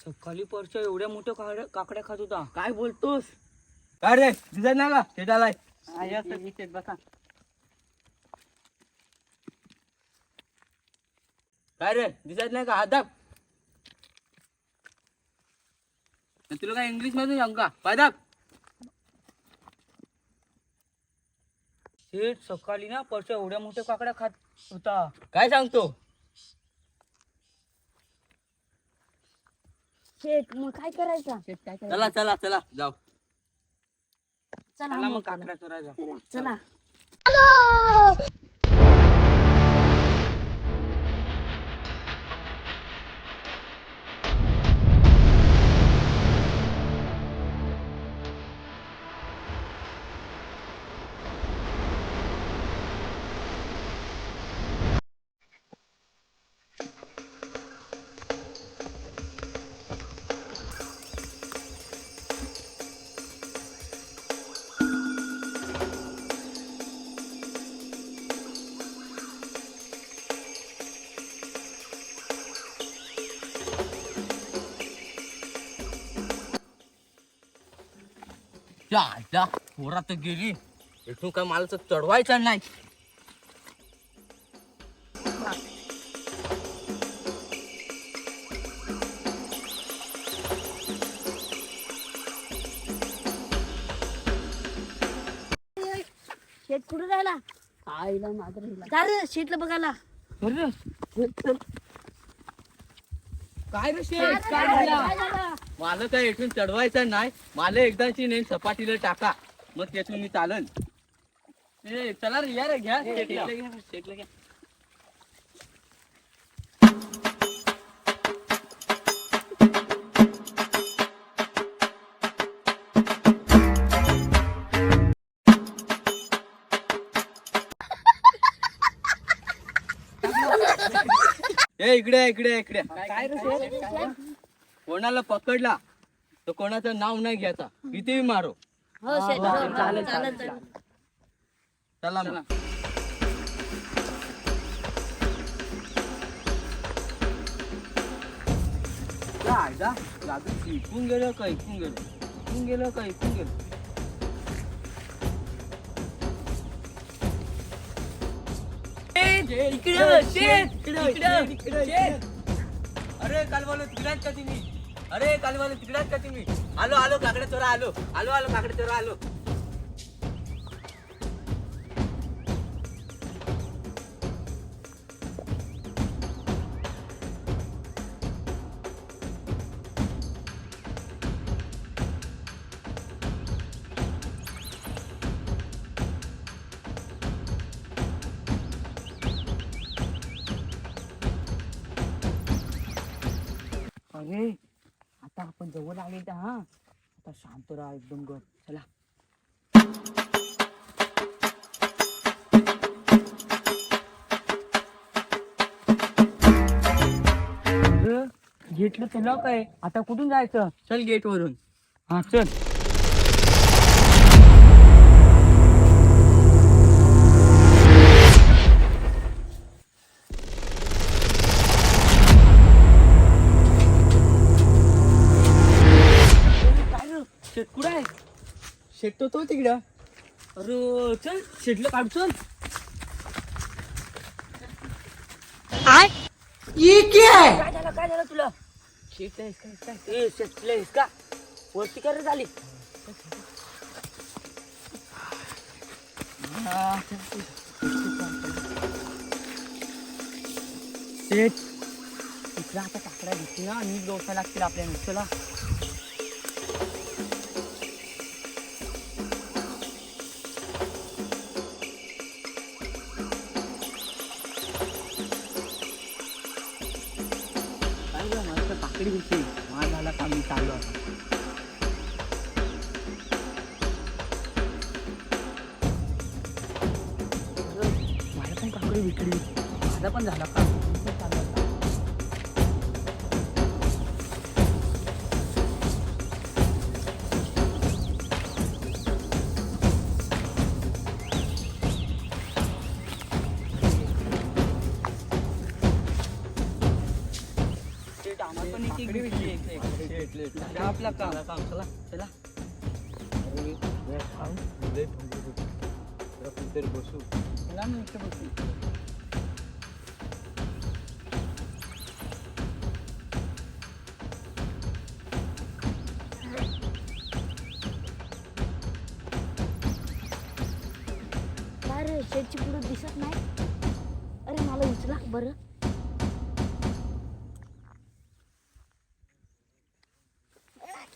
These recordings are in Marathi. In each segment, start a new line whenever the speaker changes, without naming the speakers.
सकाळी परच्या एवढ्या मोठ्या काकड्या काकड्या खात होता.
काय बोलतोस? काय रे? दिसत नाही का? आलाय
बसा.
काय रे? दिसत नाही का? हात दाब तुला काय इंग्लिश मधून सांग का? पाय दाब
शेठ सकाळी ना परच्या एवढ्या मोठ्या काकड्या खात होता.
काय सांगतो?
शेट मग काय करायचं?
चला चला चला जाऊ.
चला
मग काकड्या चोरायचा
चला.
जा जा पोरा तर गेली. इथून काय मला तर चढवायचं नाही.
शेट कुठे राहिला? आईला मात्र शेटला बघायला.
काय रे शेठ?
काय झालं?
मला काय इथून चढवायचं नाही. मला एकदाची नेम सपाटीला टाका. मग त्यातून मी चालन. ए चला रे या रे घ्या. घ्या. इकडे इकडे इकडे.
काय रे
कोणाला पकडला? तर कोणाचं नाव नाही घ्यायचा. कितीही मारो.
हो हो.
चला मग. जा जादू इकून गेलं का इकून गेलं? इकून गेलं का इकून गेलं? इकडे इकडे अरे काल बोलो तिकडेच का तुम्ही? अरे काल बोलो तिकडेच का तुम्ही? आलो आलो काकडे चोरा आलो. आलो आलो काकडे चोरा आलो.
अरे आता आपण जवळ आले तर हा. आता शांत राहा एकदम ग चला. घेतलं तुला काय आता कुठून जायचं?
चल गेट वरून
हा चल. शेत कुठं आहे?
शेटतो तो तिकडं.
अरे चल शेटलं काढ चल. काय झालं काय झालं तुला? शेट काय काय? ए शेटलं आहेस का? वरती काय रे झाली. शेट इकडं आता काकड्या दिसते ना नीट गवसा लागतील आपल्याला चला. माल झाला चाललो आता मला पण काकडी विकली माझा पण झाला का? मी पण चाललो आता. शेट, आम्हाला पण एक एक
आपला काम काम चला. चला. बसू. चला ना इथे बसू.
काय रे शेटची पुढे दिसत नाही? अरे मला उचला बरं.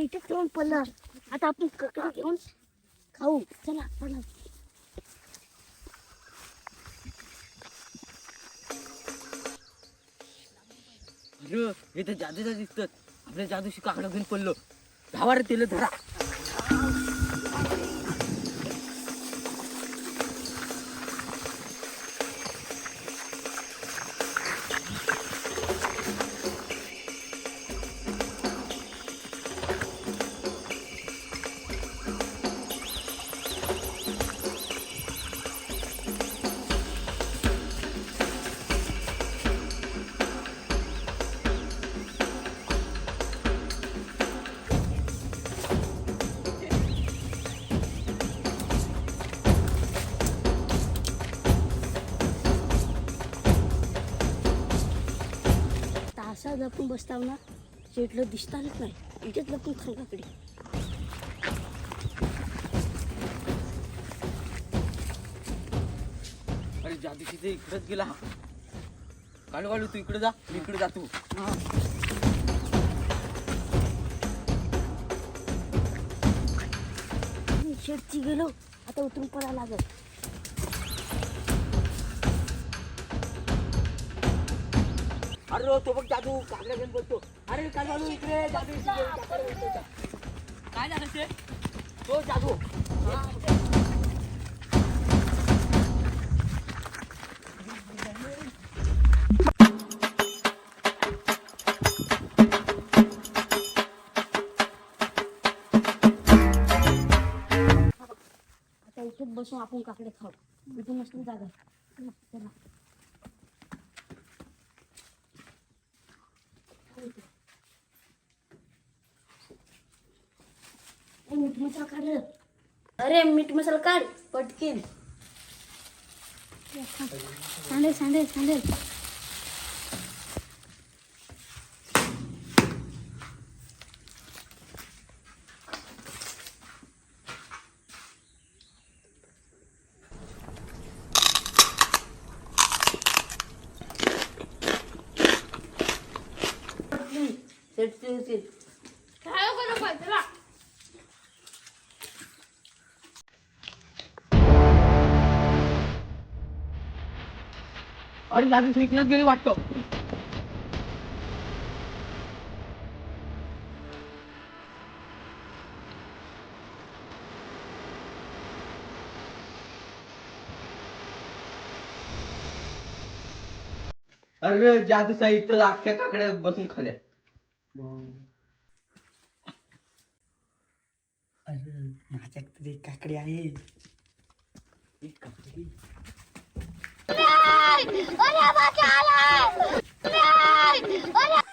आता इथे ठेवून पडलं आता आपण काकडे घेऊन खाऊ. चला चला.
अरे हे तर जादूचा दिसतात. आपल्या जादूशी काकडं घेऊन पडलो. धावा रे तिला धरा
लपून बसताव ना शेटला दिसताच नाही. इथेच लपून खाऊ काकडे.
अरे जादूशी ते इकडेच गेला काढू काढू तू इकडे जा मी इकडे जातो.
शेटची गेलो आता उतरून पडायला लागल.
अरे तो बघ जादू काकडा घेऊन बोलतो. अरे काय कालवालू इकडे? जादू इकडे, बोलतो. काय झालं ते? तो जादू.
आता इथेच बसून आपण काकडे खाऊ. इथून मस्त जागा. चला, चला. मसाला काढ अरे मीठ मसाला काढ. पटकीन. सांडेल सांडेल सांडेल.
अरे जादू तू इकडेच गेली वाटतो. अरे जादू साहित्य अख्ख्या काकड्या बसून खाल्या.
अरे माझ्याकडे तरी काकडी आहे.
अरे Nein! Und er wollte alles! Nein! Und er